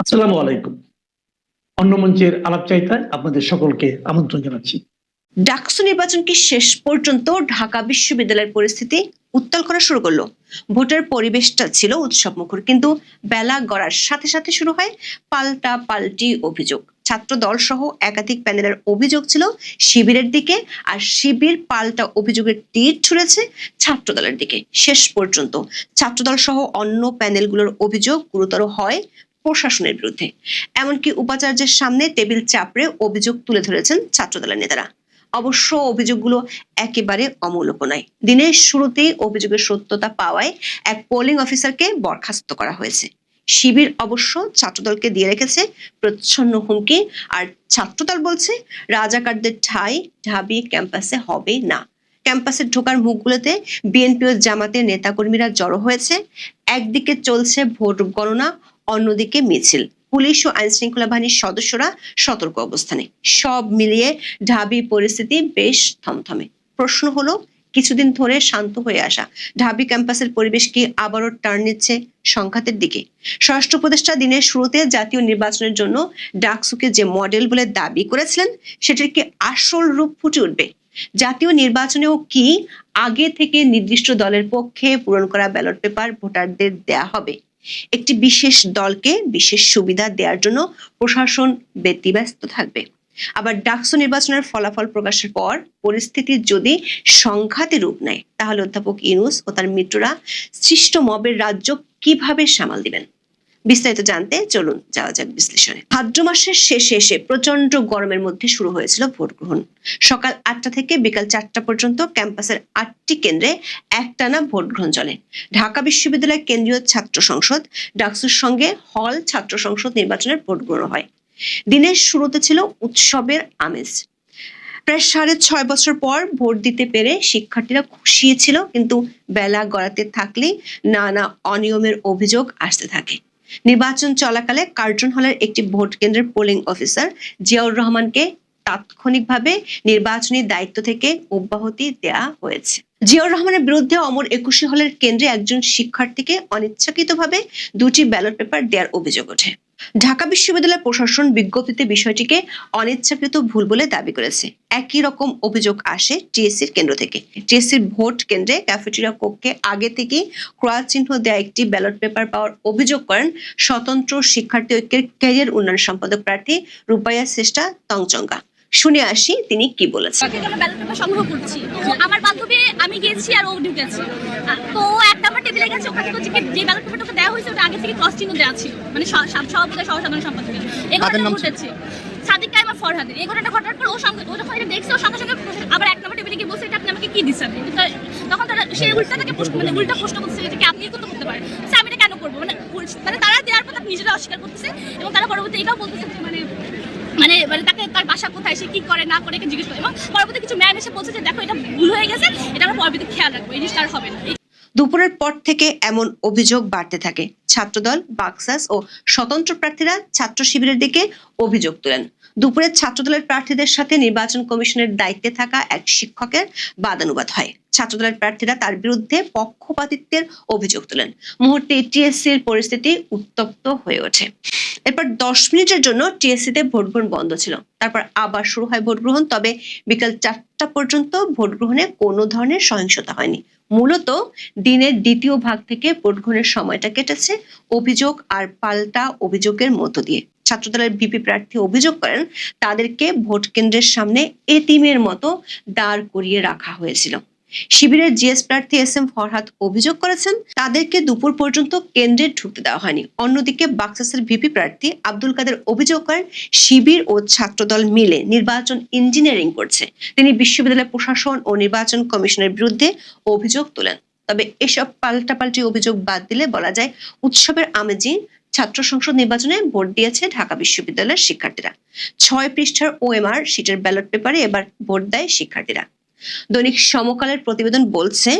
আসসালামু আলাইকুম। অন্য মঞ্চের আলাপ চাইতায় আপনাদের সকলকে আমন্ত্রণ জানাচ্ছি। ডাকসু নির্বাচন কি শেষ পর্যন্ত ঢাকা বিশ্ববিদ্যালয়ের পরিস্থিতি উত্তাল করা শুরু করল? ভোটের পরিবেশটা ছিল উৎসব মুখর কিন্তু বেলা গড়ার সাথে সাথে শুরু হয় পাল্টা পাল্টি অভিযোগ। ছাত্র দল সহ একাধিক প্যানেলের অভিযোগ ছিল শিবিরের দিকে, আর শিবির পাল্টা অভিযোগের তীর ছুড়েছে ছাত্র দলের দিকে। শেষ পর্যন্ত ছাত্রদল সহ অন্য প্যানেলগুলোর অভিযোগ গুরুতর হয় প্রশাসনের বিরুদ্ধে। এমনকি উপাচার্যের সামনে টেবিল চাপড়ে অভিযোগ তুলে ধরেছেন ছাত্রদলের নেতারা। অবশ্য অভিযোগগুলো একেবারে অমূলক নয়। দিনের শুরুতেই অভিযোগের সত্যতা পাওয়ায় এক পোলিং অফিসারকে বরখাস্ত করা হয়েছে। শিবির অবশ্য ছাত্রদলকে দিয়ে রেখেছে, প্রচ্ছন্ন হুমকি, আর ছাত্রদল বলছে, রাজাকারদের ঠাই ঢাবি ক্যাম্পাসে হবে না। ক্যাম্পাসে ঢোকার মুখগুলোতে বিএনপি ও জামাতের নেতাকর্মীরা জড়ো হয়েছে। একদিকে চলছে ভোট গণনা অন্যদিকে মিছিল। পুলিশ ও আইন শৃঙ্খলা বাহিনীর সদস্যরা সতর্ক অবস্থানে। সব মিলিয়ে ঢাবি পরিস্থিতি বেশ থমথমে। প্রশ্ন হলো, কিছুদিন ধরে শান্ত হয়ে আসা ঢাবি ক্যাম্পাসের পরিবেশ কি আবারও টার্ন নিচ্ছে সংঘাতের দিকে? স্বরাষ্ট্র উপদেষ্টা দিনের শুরুতে জাতীয় নির্বাচনের জন্য ডাকসুকে যে মডেল বলে দাবি করেছিলেন, সেটির কি আসল রূপ ফুটে উঠবে? জাতীয় নির্বাচনেও কি আগে থেকে নির্দিষ্ট দলের পক্ষে পূরণ করা ব্যালট পেপার ভোটারদের দেয়া হবে? একটি বিশেষ দলকে বিশেষ সুবিধা দেওয়ার জন্য প্রশাসন ব্যতিব্যস্ত থাকবে। আবার ডাকসু নির্বাচনের ফলাফল প্রকাশের পর পরিস্থিতি যদি সংঘাতে রূপ নেয়, তাহলে অধ্যাপক ইনুস ও তার মিত্ররা সৃষ্ট মবের রাজ্য কীভাবে সামাল দিবেন? বিস্তারিত জানতে চলুন, যাওয়া যাক বিশ্লেষণে। ভাদ্র মাসের শেষে এসে প্রচণ্ড গরমের মধ্যে শুরু হয়েছিল ভোট গ্রহণ সকাল আটটা থেকে বিকাল চারটা পর্যন্ত ক্যাম্পাসের আটটি কেন্দ্রে একটানা ভোট গ্রহণ চলে। ঢাকা বিশ্ববিদ্যালয় কেন্দ্রীয় ছাত্র সংসদ, ডাকসুর সঙ্গে হল ছাত্র সংসদ নির্বাচনের ভোট গ্রহণ হয়। দিনের শুরুতে ছিল উৎসবের আমেজ। প্রায় সাড়ে ছয় বছর পর ভোট দিতে পেরে শিক্ষার্থীরা খুশি ছিল, কিন্তু বেলা গড়াতে থাকলে নানা অনিয়মের অভিযোগ আসতে থাকে। নির্বাচন চলাকালে কার্জন হলের একটি ভোট কেন্দ্রের পোলিং অফিসার জিয়াউর রহমানকে তাৎক্ষণিকভাবে নির্বাচনী দায়িত্ব থেকে অব্যাহতি দেয়া হয়েছে। জিয়াউর রহমানের বিরুদ্ধে অমর একুশে হলের কেন্দ্রে একজন শিক্ষার্থীকে অনিচ্ছাকৃতভাবে দুটি ব্যালট পেপার দেওয়ার অভিযোগ ওঠে। ঢাকা বিশ্ববিদ্যালয় প্রশাসন বিজ্ঞপ্তিতে বিষয়টিকে অনিচ্ছাকৃত ভুল বলে দাবি করেছে। একই রকম অভিযোগ আসে টিএসসির কেন্দ্র থেকে। টিএসসির ভোট কেন্দ্রে ক্যাফেটেরিয়া কক্ষে আগে থেকে ক্রয় চিহ্ন দেওয়া একটি ব্যালট পেপার পাওয়ার অভিযোগ করেন স্বতন্ত্র শিক্ষার্থী ঐক্যের ক্যারিয়ার উন্নয়ন সম্পাদক প্রার্থী রূপাইয়া শ্রেষ্ঠা তংচঙ্গা। শুনে আসি তিনি কি বলেছেন। সংগ্রহ করছি। আমার বান্ধবী আমি গেছি আর ও ঢুকেছে। তো ও এক নাম্বার টেবিলে গেছে ওখানে হচ্ছে যে ব্যালট পেপারটা দেওয়া হয়েছে ওটা আগে থেকে ক্রস চিহ্ন দেওয়া ছিল। মানে স- সভাপতি সহ সাধারণ সম্পাদকের এই ঘটনা ঘটেছে। সাদিক কাইমা ফরহাদের এই ঘটনাটা ঘটার পর ও সঙ্গে ও যখন এটা দেখছে ওর সঙ্গে সঙ্গে আবার এক নাম্বার টেবিলে গিয়ে বসে এটা আপনি আমাকে কি দিচ্ছেন? তখন তারা সে উল্টা তাকে প্রশ্ন মানে উল্টা প্রশ্ন করছে এটা কি আপনি করতে করতে পারেন। আমি এটা কেন করব? মানে মানে তারা দেওয়ার পর নিজেরা অস্বীকার করতেছে এবং তারা পরবর্তী এটাও বলতেছে যে মানে মানে মানে তাকে তার বাসা কোথায়, সে কি করে, না করে জিজ্ঞেস করে। এবং পরবর্তী কিছু ম্যান এসে বলছে যে, দেখো, এটা ভুল হয়ে গেছে, এটা আমরা পরবর্তী খেয়াল রাখব, এই জিনিসটা আর হবে না। দুপুরের পর থেকে এমন অভিযোগ বাড়তে থাকে। ছাত্রদল, বাক্সাস ও স্বতন্ত্র প্রার্থীরা ছাত্র শিবিরের দিকে অভিযোগ তোলেন। দুপুরে ছাত্রদলের প্রার্থীদের সাথে নির্বাচন কমিশনের দায়িত্বে থাকা এক শিক্ষকের বাদানুবাদ হয়। ছাত্রদলের প্রার্থীরা তার বিরুদ্ধে পক্ষপাতিত্বের অভিযোগ তোলেন। মুহূর্তে টিএসসির পরিস্থিতি উত্তপ্ত হয়ে ওঠে। এরপর দশ মিনিটের জন্য টিএসসিতে ভোট গ্রহণ বন্ধ ছিল। তারপর আবার শুরু হয় ভোট গ্রহণ তবে বিকাল চারটা পর্যন্ত ভোট গ্রহণে কোনো ধরনের সহিংসতা হয়নি। মূলত দিনের দ্বিতীয় ভাগ থেকে ভোট গ্রহণের সময়টা কেটেছে অভিযোগ আর পাল্টা অভিযোগের মধ্য দিয়ে। ছাত্রদলের বিপি প্রার্থী অভিযোগ করেন, তাদেরকে ভোট কেন্দ্রের সামনে এতিমের মতো দাঁড় করিয়ে রাখা হয়েছিল। শিবিরের জিএস প্রার্থী এস এম ফরহাদ অভিযোগ করেছেন, তাদেরকে দুপুর পর্যন্ত কেন্দ্রে ঢুকতে দেওয়া হয়নি। অন্যদিকে বাক্সাসের ভিপি প্রার্থী আব্দুল কাদের অভিযোগ করেন, শিবির ও ছাত্রদল মিলে নির্বাচন ইঞ্জিনিয়ারিং করছে। তিনি বিশ্ববিদ্যালয় প্রশাসন ও নির্বাচন কমিশনের বিরুদ্ধে অভিযোগ তোলেন। তবে এসব পাল্টাপাল্টি অভিযোগ বাদ দিলে বলা যায়, উৎসবের আমেজে ছাত্র সংসদ নির্বাচনে ভোট দিয়েছে ঢাকা বিশ্ববিদ্যালয়ের শিক্ষার্থীরা। ছয় পৃষ্ঠার ওএমআর, সিটের ব্যালট পেপারে এবার ভোট দেয় শিক্ষার্থীরা। দৈনিক সমকালের প্রতিবেদন বলছে,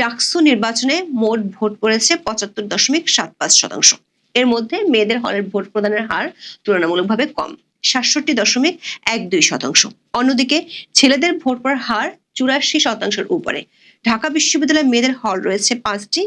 ডাকসু নির্বাচনে মোট ভোট পড়েছে পঁচাত্তর দশমিক সাত পাঁচ শতাংশ। এর মধ্যে মেয়েদের হলের ভোট প্রদানের হার তুলনামূলকভাবে কম, সাতষট্টি দশমিক এক দুই শতাংশ। অন্যদিকে ছেলেদের ভোট পড়ার হার চুরাশি শতাংশের উপরে। ঢাকা বিশ্ববিদ্যালয়ে মেয়েদের হল রয়েছে পাঁচটি।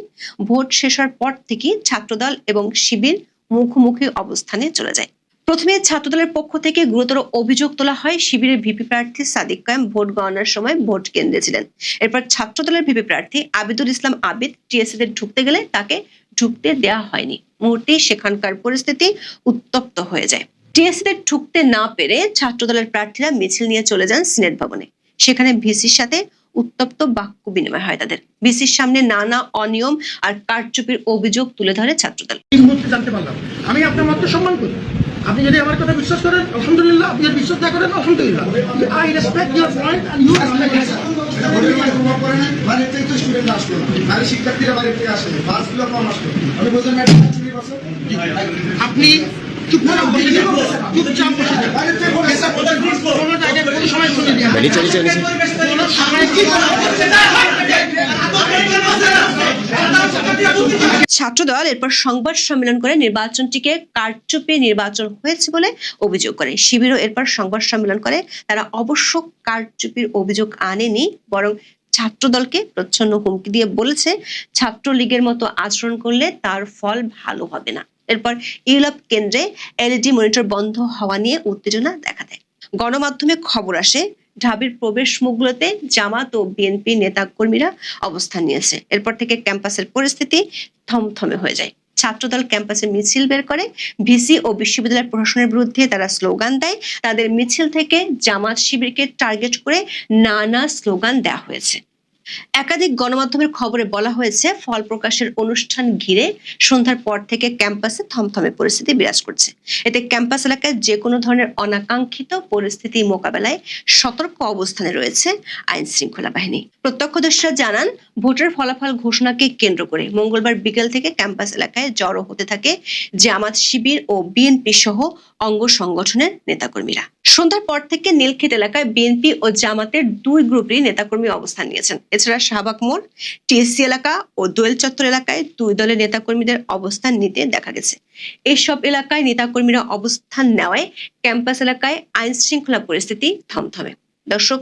ভোট শেষ হওয়ার পর থেকেই ছাত্রদল এবং শিবির মুখোমুখি অবস্থানে চলে যায়। প্রথমে ছাত্রদলের পক্ষ থেকে গুরুতর অভিযোগ তোলা হয়, শিবিরের ভিপি প্রার্থী সাদিক কায়েম ভোট গণনার সময় ভোট কেন্দ্রে ছিলেন। এরপর ছাত্রদলের ভিপি প্রার্থী আবিদুল ইসলাম আবিদ টিএসসি তে ঢুকতে গেলে তাকে ঢুকতে দেয়া হয়নি। মুহূর্তে সেখানকার পরিস্থিতি উত্তপ্ত হয়ে যায়। টিএসসি তে ঢুকতে না পেরে ছাত্রদলের প্রার্থীরা মিছিল নিয়ে চলে যান সিনেট ভবনে। সেখানে ভিসির সাথে উত্তপ্ত বাক্য বিনিময় হয় তাদের। ভিসির সামনে নানা অনিয়ম আর কারচুপির অভিযোগ তুলে ধরে ছাত্রদল। জানতে পারলাম আমি আপনার মতকে সম্মান করি। আপনি যদি আমার কথা বিশ্বাস করেন আলহামদুলিল্লাহ আপনি যদি বিশ্বাস না করেন আলহামদুলিল্লাহ। I respect your point and you respect আপনি কি ছাত্রদল এরপর সংবাদ সম্মেলন করে নির্বাচনটিকে কারচুপি নির্বাচন হয়েছে বলে অভিযোগ করে। শিবিরও এরপর সংবাদ সম্মেলন করে। তারা অবশ্য কারচুপির অভিযোগ আনেনি, বরং ছাত্রদলকে প্রচ্ছন্ন হুমকি দিয়ে বলেছে, ছাত্রলীগের মতো আচরণ করলে তার ফল ভালো হবে না। এরপর ইউরোপ কেন্দ্রে এলইডি মনিটর বন্ধ হওয়া নিয়ে উত্তেজনা দেখা দেয়। গণমাধ্যমে খবর আসে, ঢাবির প্রবেশ মুখগুলোতে জামাত ও বিএনপি নেতা কর্মীরা অবস্থান নিয়েছে। এরপর থেকে ক্যাম্পাসের পরিস্থিতি থমথমে হয়ে যায়। ছাত্রদল ক্যাম্পাসে মিছিল বের করে, ভিসি ও বিশ্ববিদ্যালয় প্রশাসনের বিরুদ্ধে তারা স্লোগান দেয়। তাদের মিছিল থেকে জামাত শিবিরকে টার্গেট করে নানা স্লোগান দেওয়া হয়েছে। একাধিক গণমাধ্যমের খবরে বলা হয়েছে, ফল প্রকাশের অনুষ্ঠান ঘিরে সন্ধ্যার পর থেকে ক্যাম্পাসে থমথমে পরিস্থিতি বিরাজ করছে। এতে ক্যাম্পাস এলাকায় যে কোনো ধরনের অনাকাঙ্ক্ষিত পরিস্থিতি মোকাবেলায় সতর্ক অবস্থানে রয়েছে আইন শৃঙ্খলা বাহিনী। প্রত্যক্ষদর্শীরা জানান, ভোটের ফলাফল ঘোষণাকে কেন্দ্র করে মঙ্গলবার বিকেল থেকে ক্যাম্পাস এলাকায় জড়ো হতে থাকে জামাত শিবির ও বিএনপি সহ অঙ্গ সংগঠনের নেতাকর্মীরা। সন্ধ্যার পর থেকে নীলক্ষেত এলাকায় বিএনপি ও জামাতের দুই গ্রুপেরই নেতাকর্মী অবস্থান নিয়েছেন। এছাড়া শাহবাগ মোড়, টিএসসি এলাকা ও দোয়েল চত্বর এলাকায় দুই দলের নেতাকর্মীদের অবস্থান নিতে দেখা গেছে। এসব এলাকায় নেতাকর্মীরা অবস্থান নেওয়ায় ক্যাম্পাস এলাকায় আইন শৃঙ্খলা পরিস্থিতি থমথমে। দর্শক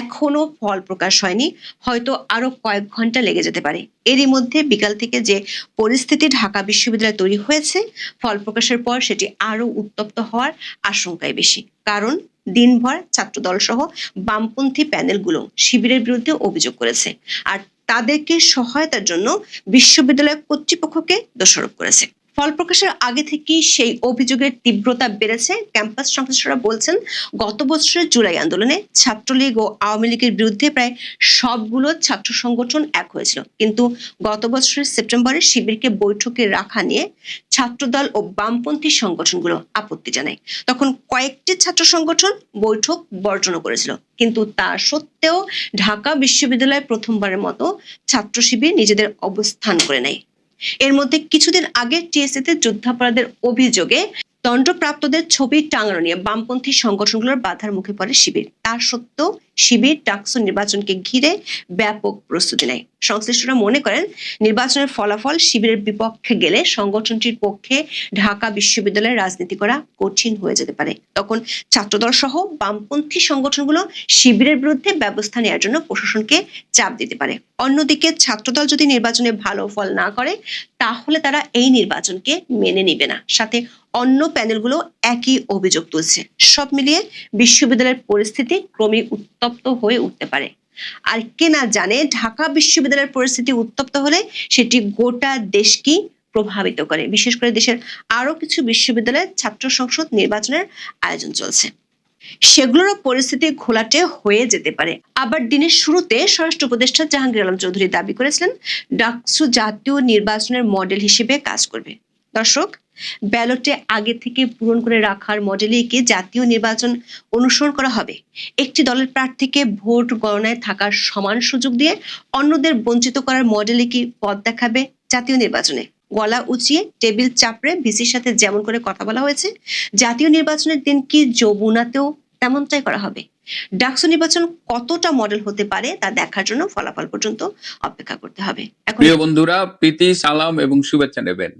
এখনও ফল প্রকাশ হয়নি, হয়তো আরও কয়েক ঘণ্টা লেগে যেতে পারে। এরই মধ্যে বিকাল থেকে যে পরিস্থিতি ঢাকা বিশ্ববিদ্যালয়ে তৈরি হয়েছে, ফল প্রকাশের পর সেটি আরও উত্তপ্ত হওয়ার আশঙ্কাই বেশি। কারণ দিনভর ছাত্রদল সহ বামপন্থী প্যানেলগুলো শিবিরের বিরুদ্ধে অভিযোগ করেছে। আর তাদেরকে সহায়তার জন্য বিশ্ববিদ্যালয় কর্তৃপক্ষকে দোষারোপ করেছে। ফল প্রকাশের আগে থেকেই সেই অভিযোগের তীব্রতা বেড়েছে। ক্যাম্পাস সংশ্লিষ্টরা বলছেন, গত বছরের জুলাই আন্দোলনে ছাত্রলীগ ও আওয়ামী লীগের বিরুদ্ধে প্রায় সবগুলো ছাত্র সংগঠন এক হয়েছিল। কিন্তু গত বছরের সেপ্টেম্বরে শিবিরকে বৈঠকে রাখা নিয়ে ছাত্রদল ও বামপন্থী সংগঠনগুলো আপত্তি জানায়। তখন কয়েকটি ছাত্র সংগঠন বৈঠক বর্জন করেছিল। কিন্তু তা সত্ত্বেও ঢাকা বিশ্ববিদ্যালয় প্রথমবারের মতো ছাত্র শিবির নিজেদের অবস্থান করে নেয়। এর মধ্যে কিছুদিন আগে টিএসসিতে যুদ্ধাপরাধের অভিযোগে দণ্ডপ্রাপ্তদের ছবি টাঙানো নিয়ে বামপন্থী সংগঠনগুলোর বাধার মুখে পড়ে শিবির। তা সত্ত্বেও শিবির, ডাকসু নির্বাচনকে ঘিরে ব্যাপক প্রস্তুতি নেয়। সংশ্লিষ্টরা মনে করেন, নির্বাচনের ফলাফল শিবিরের বিপক্ষে গেলে সংগঠনটির পক্ষে ঢাকা বিশ্ববিদ্যালয়ের রাজনীতি করা কঠিন হয়ে যেতে পারে। তখন ছাত্রদল সহ বামপন্থী সংগঠনগুলো শিবিরের বিরুদ্ধে ব্যবস্থা নেওয়ার জন্য প্রশাসনকে চাপ দিতে পারে। অন্যদিকে ছাত্রদল যদি নির্বাচনে ভালো ফল না করে, তাহলে তারা এই নির্বাচনকে মেনে নিবে না। সাথে অন্য প্যানেলগুলো একই অভিযোগ তুলছে। সব মিলিয়ে বিশ্ববিদ্যালয়ের পরিস্থিতি ক্রমেই ক্রমে উত্তপ্ত হয়ে উঠতে পারে। আর কে না জানে, ঢাকা বিশ্ববিদ্যালয়ের পরিস্থিতি উত্তপ্ত হলে সেটি গোটা দেশকেই প্রভাবিত করে। বিশেষ করে দেশের আরও কিছু বিশ্ববিদ্যালয়ের ছাত্র সংসদ নির্বাচনের আয়োজন চলছে। সেগুলোরও পরিস্থিতি ঘোলাটে হয়ে যেতে পারে। আবার দিনের শুরুতে স্বরাষ্ট্র উপদেষ্টা জাহাঙ্গীর আলম চৌধুরী দাবি করেছিলেন, ডাকসু জাতীয় নির্বাচনের মডেল হিসেবে কাজ করবে। দর্শক ব্যালটে আগে থেকে পূরণ করে রাখার মডেলেই কি জাতীয় নির্বাচন অনুসরণ করা হবে? একটি দলের প্রার্থীকে ভোট গণনায় থাকার সমান সুযোগ দিয়ে অন্যদের বঞ্চিত করার মডেলে কি পথ দেখাবে জাতীয় নির্বাচনে? গলা উঁচিয়ে, টেবিল চাপড়ে, ভিসির সাথে যেমন করে কথা বলা হয়েছে, জাতীয় নির্বাচনের দিন কি যমুনাতেও তেমনটাই করা হবে? ডাকসু নির্বাচন কতটা মডেল হতে পারে তা দেখার জন্য ফলাফল পর্যন্ত অপেক্ষা করতে হবে। প্রিয় বন্ধুরা, প্রীতি, সালাম এবং শুভেচ্ছা নেবেন।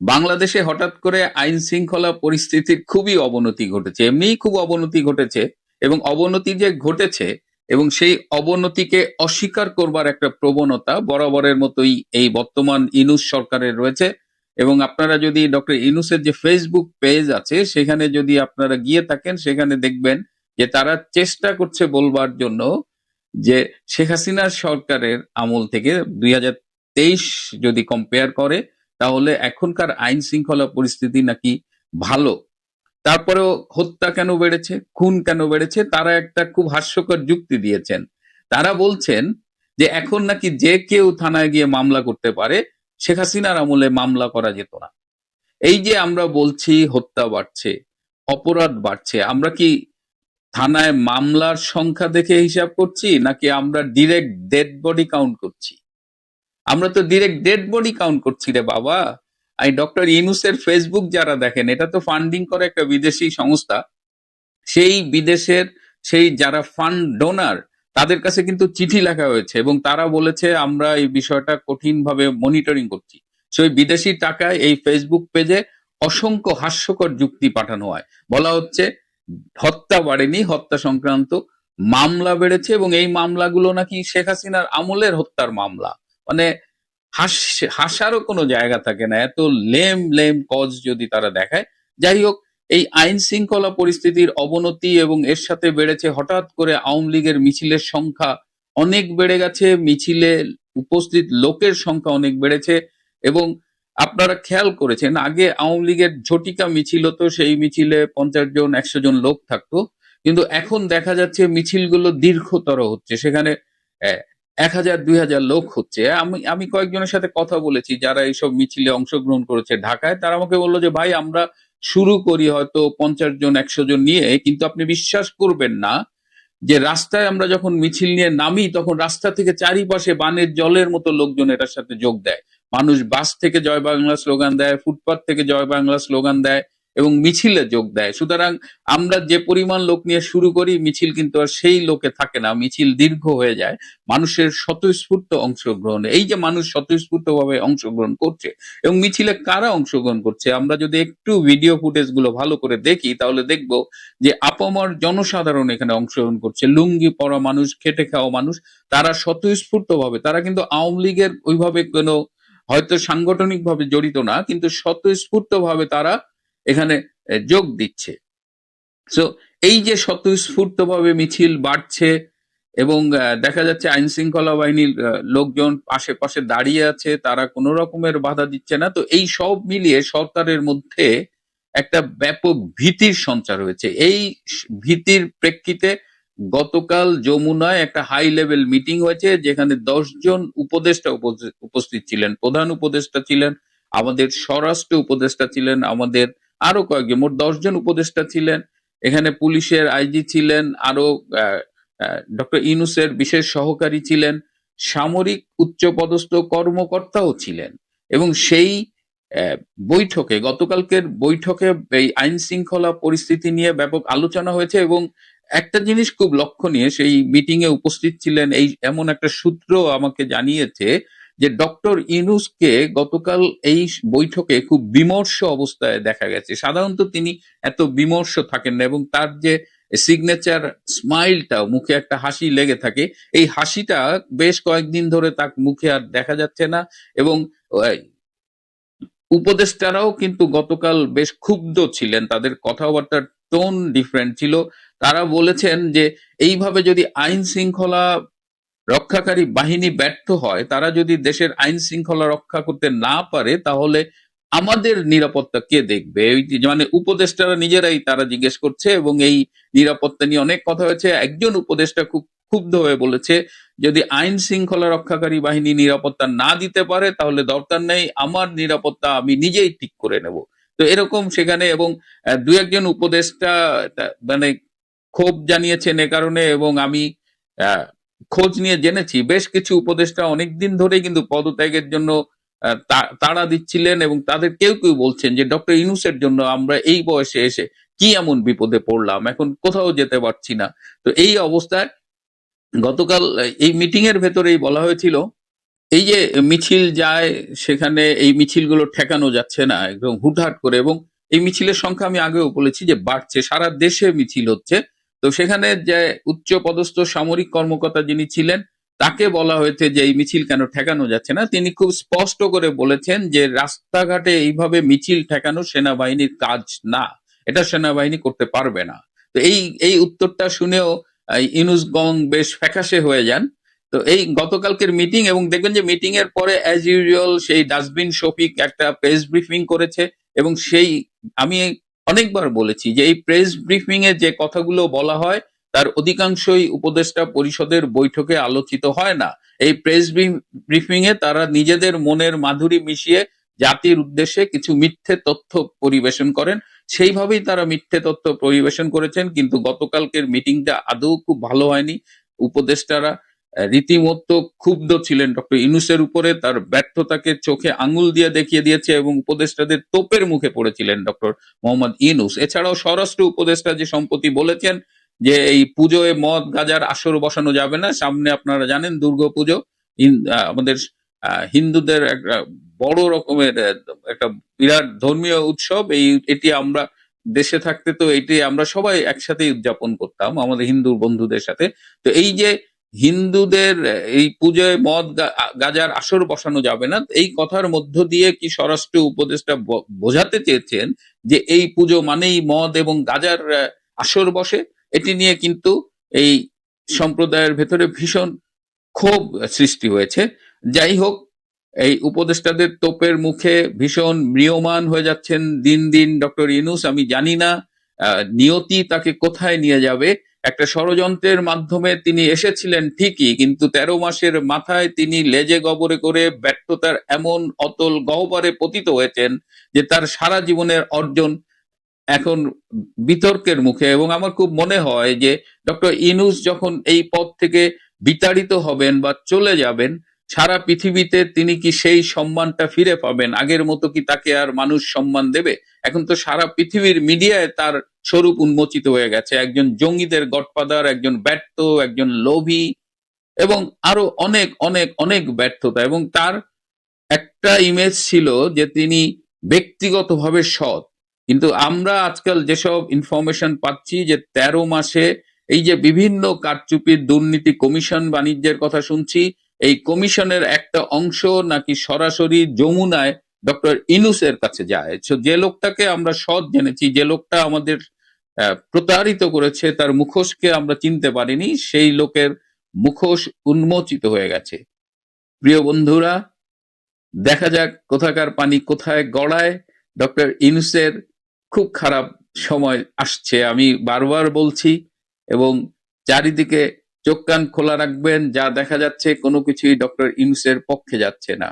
বাংলাদেশে হঠাৎ করে আইন শৃঙ্খলা পরিস্থিতির খুবই অবনতি ঘটেছে, এমনিই খুব অবনতি ঘটেছে এবং অবনতি যে ঘটেছে এবং সেই অবনতিকে অস্বীকার করবার একটা প্রবণতা বরাবরের মতোই এই বর্তমান ইনুস সরকারের রয়েছে। এবং আপনারা যদি ডক্টর ইনুসের যে ফেসবুক পেজ আছে, সেখানে যদি আপনারা গিয়ে থাকেন, সেখানে দেখবেন যে তারা চেষ্টা করছে বলবার জন্য যে শেখ হাসিনার সরকারের আমল থেকে দুই হাজার তেইশ যদি কম্পেয়ার করে তাহলে এখনকার আইন শৃঙ্খলা পরিস্থিতি নাকি ভালো। তারপরেও হত্যা কেন বেড়েছে, খুন কেন বেড়েছে, তারা একটা খুব হাস্যকর যুক্তি দিয়েছেন। তারা বলছেন যে এখন নাকি যে কেউ থানায় গিয়ে মামলা করতে পারে, শেখ হাসিনার আমলে মামলা করা যেত না। এই যে আমরা বলছি হত্যা বাড়ছে, অপরাধ বাড়ছে, আমরা কি থানায় মামলার সংখ্যা দেখে হিসাব করছি, নাকি আমরা ডিরেক্ট ডেড বডি কাউন্ট করছি? আমরা তো ডিরেক্ট ডেড বডি কাউন্ট করছি রে বাবা। এই ডক্টর ইনুসের ফেসবুক যারা দেখেন, এটা তো ফান্ডিং করে একটা বিদেশি সংস্থা। সেই বিদেশের, সেই যারা ফান্ড ডোনার তাদের কাছে কিন্তু চিঠি লেখা হয়েছে এবং তারা বলেছে, আমরা এই বিষয়টা কঠিনভাবে মনিটরিং করছি। সেই বিদেশি টাকায় এই ফেসবুক পেজে অসংখ্য হাস্যকর যুক্তি পাঠানো হয়। বলা হচ্ছে, হত্যা বাড়েনি, হত্যা সংক্রান্ত মামলা বেড়েছে এবং এই মামলাগুলো নাকি শেখ হাসিনার আমলের হত্যার মামলা। মানে হাস, হাসারও কোনো জায়গা থাকে না। এত লেম লেম কজ যদি তারা দেখায়। যাই হোক, এই আইন শৃঙ্খলা পরিস্থিতির অবনতি এবং এর সাথে বেড়েছে হঠাৎ করে আওয়ামী লীগের মিছিলের সংখ্যা অনেক বেড়ে গেছে। মিছিলে উপস্থিত লোকের সংখ্যা অনেক বেড়েছে এবং আপনারা খেয়াল করেছেন, আগে আওয়ামী লীগের ঝটিকা মিছিল হতো, সেই মিছিলে পঞ্চাশ জন, একশো জন লোক থাকতো। কিন্তু এখন দেখা যাচ্ছে মিছিলগুলো দীর্ঘতর হচ্ছে। সেখানে এক হাজার, দুই হাজার লোক হচ্ছে। আমি আমি কয়েকজনের সাথে কথা বলেছি, যারা এইসব মিছিলে অংশগ্রহণ করেছে ঢাকায়। তারা আমাকে বলল যে, ভাই, আমরা শুরু করি হয়তো পঞ্চাশ জন, একশো জন নিয়ে, কিন্তু আপনি বিশ্বাস করবেন না যে, রাস্তায় আমরা যখন মিছিল নিয়ে নামি, তখন রাস্তা থেকে চারিপাশে বানের জলের মতো লোকজন এটার সাথে যোগ দেয়। মানুষ বাস থেকে জয় বাংলা স্লোগান দেয় ফুটপাথ থেকে জয় বাংলা স্লোগান দেয় এবং মিছিলে যোগ দেয়। সুতরাং আমরা যে পরিমাণ লোক নিয়ে শুরু করি, মিছিল কিন্তু আর সেই লোকে থাকে না। মিছিল দীর্ঘ হয়ে যায়। মানুষের স্বতঃস্ফূর্ত অংশগ্রহণে। এই যে মানুষ স্বতঃস্ফূর্ত ভাবে অংশগ্রহণ করছে, এবং মিছিলে কারা অংশগ্রহণ করছে, আমরা যদি একটু ভিডিও ফুটেজগুলো ভালো করে দেখি, তাহলে দেখব যে আপামর জনসাধারণ এখানে অংশগ্রহণ করছে। লুঙ্গি পরা মানুষ, খেটে খাওয়া মানুষ, তারা স্বতঃস্ফূর্ত ভাবে তারা কিন্তু আওয়ামী লীগের ওইভাবে কোনো হয়তো সাংগঠনিক ভাবে জড়িত না, কিন্তু স্বতঃস্ফূর্ত ভাবে তারা এখানে যোগ দিচ্ছে। সো এই যে স্বতঃস্ফূর্ত ভাবে মিছিল বাড়ছে এবং দেখা যাচ্ছে আইন শৃঙ্খলা বাহিনীর লোকজন আশেপাশে দাঁড়িয়ে আছে, তারা কোনো রকমের বাধা দিচ্ছে না। তো এই সব মিলিয়ে সরকারের মধ্যে একটা ব্যাপক ভীতির সঞ্চার হয়েছে। এই ভীতির প্রেক্ষিতে গতকাল যমুনায় একটা হাই লেভেল মিটিং হয়েছে, যেখানে জন উপদেষ্টা উপস্থিত ছিলেন। প্রধান উপদেষ্টা ছিলেন, আমাদের স্বরাষ্ট্র উপদেষ্টা ছিলেন, আমাদের আরও কয়েকজন, মোট দশ জন উপদেষ্টা ছিলেন, এখানে পুলিশের আইজি ছিলেন, আরও ডক্টর ইনুসের বিশেষ সহকারী ছিলেন, সামরিক উচ্চপদস্থ কর্মকর্তাও ছিলেন। এবং সেই বৈঠকে, গতকালকের বৈঠকে এই আইন শৃঙ্খলা পরিস্থিতি নিয়ে ব্যাপক আলোচনা হয়েছে এবং একটা জিনিস খুব লক্ষণীয়, সেই মিটিং এ উপস্থিত ছিলেন, এই এমন একটা সূত্র আমাকে জানিয়েছে যে ডক্টর ইনুসকে গতকাল এই বৈঠকে খুব বিমর্ষ অবস্থায় দেখা গেছে। সাধারণত তিনি এত বিমর্ষ থাকেন না এবং তার যে সিগনেচার স্মাইলটা মুখে একটা হাসি লেগে থাকে, এই হাসিটা বেশ কয়েকদিন ধরে তার মুখে আর দেখা যাচ্ছে না এবং উপদেষ্টারাও কিন্তু গতকাল বেশ ক্ষুব্ধ ছিলেন। তাদের কথাবার্তার টোন ডিফারেন্ট ছিল। তারা বলেছেন যে, এইভাবে যদি আইন শৃঙ্খলা রক্ষাকারী বাহিনী ব্যর্থ হয়, তারা যদি দেশের আইন শৃঙ্খলা রক্ষা করতে না পারে, তাহলে আমাদের নিরাপত্তা কে দেখবে? মানে উপদেষ্টারা নিজেরাই তারা জিজ্ঞেস করছে এবং এই নিরাপত্তা নিয়ে অনেক কথা হয়েছে। একজন উপদেষ্টা খুব ক্ষুব্ধ হয়ে বলেছে, যদি আইন শৃঙ্খলা রক্ষাকারী বাহিনী নিরাপত্তা না দিতে পারে, তাহলে দরকার নেই, আমার নিরাপত্তা আমি নিজেই ঠিক করে নেব। তো এরকম সেখানে এবং দু একজন উপদেষ্টা মানে ক্ষোভ জানিয়েছেন এ কারণে এবং আমি খোঁজ নিয়ে জেনেছি। বেশ কিছু উপদেষ্টা অনেকদিন ধরেই কিন্তু পদত্যাগের জন্য আহ, তা- তাড়া দিচ্ছিলেন এবং তাদের কেউ কেউ বলছেন যে ডক্টর ইনুসের জন্য আমরা এই বয়সে এসে কি এমন বিপদে পড়লাম? এখন কোথাও যেতে পারছি না। তো এই অবস্থায় গতকাল এই মিটিং এর ভেতরেই বলা হয়েছিল এই যে মিছিল যায় সেখানে এই মিছিলগুলো ঠেকানো যাচ্ছে না একদম হুটহাট করে এবং এই মিছিলের সংখ্যা আমি আগেও বলেছি যে বাড়ছে। সারা দেশে মিছিল হচ্ছে। তো সেখানে যে উচ্চ পদস্থ সামরিক কর্মকর্তা যিনি ছিলেন তাকে বলা হয়েছে যে এই মিছিল কেন ঠেকানো যাচ্ছে না? তিনি খুব স্পষ্ট করে বলেছেন যে রাস্তাঘাটে এইভাবে মিছিল ঠেকানো সেনাবাহিনীর কাজ না। এটা সেনাবাহিনী করতে পারবে না। তো এই এই উত্তরটা শুনেও আহ, ইউনুস গং বেশ ফ্যাকাশে হয়ে যান। তো এই গতকালকের মিটিং এবং দেখবেন যে মিটিং এর পরে অ্যাজ ইউজুয়াল সেই ডাস্টবিন শফিক একটা প্রেস ব্রিফিং করেছে এবং সেই আমি অনেকবার বলেছি যে এই প্রেস ব্রিফিং এ যে কথাগুলো বলা হয়, তার অধিকাংশই উপদেষ্টা পরিষদের বৈঠকে আলোচিত হয় না। এই প্রেস ব্রিফিং এ তারা নিজেদের মনের মাধুরী মিশিয়ে জাতির উদ্দেশ্যে কিছু মিথ্যে তথ্য পরিবেশন করেন। সেইভাবেই তারা মিথ্যে তথ্য পরিবেশন করেছেন, কিন্তু গতকালকের মিটিংটা আদৌ খুব ভালো হয়নি। উপদেষ্টারা রীতিমতো ক্ষুব্ধ ছিলেন ডক্টর ইনুসের উপরে। তার ব্যর্থতাকে চোখে আঙুল দিয়ে দেখিয়ে দিয়েছে এবং উপদেষ্টাদের তোপের মুখে পড়েছিলেন ডক্টর মোহাম্মদ ইনুস। এছাড়াও স্বরাষ্ট্র উপদেষ্টা যে সম্প্রতি বলেছেন যে এই পুজোয় মদ, গাজার আসর বসানো যাবে না, সামনে আপনারা জানেন দুর্গা পুজো। আমাদের হিন্দুদের একটা বড় রকমের একটা বিরাট ধর্মীয় উৎসব। এই, এটি আমরা দেশে থাকতে তো এটি আমরা সবাই একসাথে উদযাপন করতাম, আমাদের হিন্দু বন্ধুদের সাথে। তো এই যে হিন্দুদের এই পুজোয় মদ গাজার আসর বসানো যাবে না। এই কথার মধ্য দিয়ে কি স্বরাষ্ট্র উপদেষ্টা বোঝাতে চেয়েছেন যে এই পুজো মানেই মদ এবং গাজার আসর বসে? এটি নিয়ে কিন্তু এই সম্প্রদায়ের ভেতরে ভীষণ ক্ষোভ সৃষ্টি হয়েছে। যাই হোক, এই উপদেষ্টাদের তোপের মুখে ভীষণ ম্রিয়মান হয়ে যাচ্ছেন দিন দিন ডক্টর ইনুস আমি জানি না নিয়তি তাকে কোথায় নিয়ে যাবে। ষড়যন্ত্রের মাধ্যমে তিনি এসেছিলেন ঠিকই, কিন্তু তেরো মাসের মাথায় তিনি লেজে গবরে করে ব্যর্থতার এমন অতল গহ্বরে পতিত হয়েছেন যে তার সারা জীবনের অর্জন এখন বিতর্কের মুখে। এবং আমার খুব মনে হয় যে ডক্টর ইনুস যখন এই পদ থেকে বিতাড়িত হবেন বা চলে যাবেন সারা পৃথিবীতে তিনি কি সেই সম্মানটা ফিরে পাবেন? আগের মতো কি তাকে আর মানুষ সম্মান দেবে? এখন তো সারা পৃথিবীর মিডিয়ায় তার স্বরূপ উন্মোচিত হয়ে গেছে। একজন জঙ্গিদের গডফাদার, একজন ব্যর্থ, একজন লোভী এবং আরও অনেক অনেক অনেক ব্যর্থতা। এবং তার একটা ইমেজ ছিল যে তিনি ব্যক্তিগতভাবে সৎ। কিন্তু আমরা আজকাল যেসব ইনফরমেশন পাচ্ছি যে তেরো মাসে এই যে বিভিন্ন কারচুপির দুর্নীতি কমিশন বাণিজ্যের কথা শুনছি এই কমিশনের একটা অংশ নাকি সরাসরি যমুনায় ডক্টর ইনুসের কাছে যায়। যে লোকটাকে আমরা সৎ জেনেছি, যে লোকটা আমাদের প্রতারিত করেছে, তার মুখোশকে আমরা চিনতে পারিনি, সেই লোকের মুখোশ উন্মোচিত হয়ে গেছে। প্রিয় বন্ধুরা, দেখা যাক কোথাকার পানি কোথায় গড়ায়। ডক্টর ইনুসের খুব খারাপ সময় আসছে, আমি বারবার বলছি, এবং চারিদিকে চোখ কান খোলা রাখবেন যা দেখা যাচ্ছে কোনো কিছুই ডক্টর ইনুসের পক্ষে যাচ্ছে না।